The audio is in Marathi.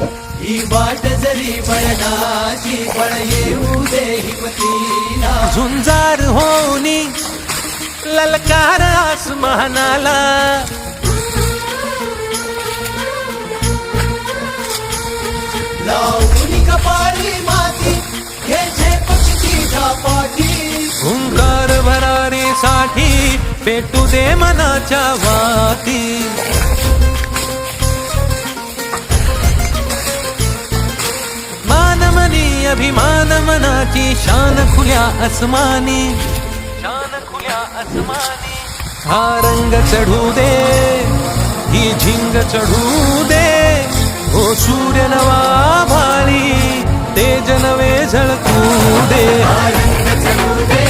ही जरी बळणाची बळ येऊ दे हिमतीला झुंजार होनी ललकार आसमानाला लावून कपाळी माती घ्यायचे पक्षी पाठी हुंकार भरारीसाठी पेटू दे मनाच्या वाती अभिमान मनाची शान खुल्या अस्मानी शान खुल्या अस्मानी हा रंग चढू दे ही झिंग चढू दे. हो सूर्य नवा भारी तेज नवे झळकू दे. रंग चढू दे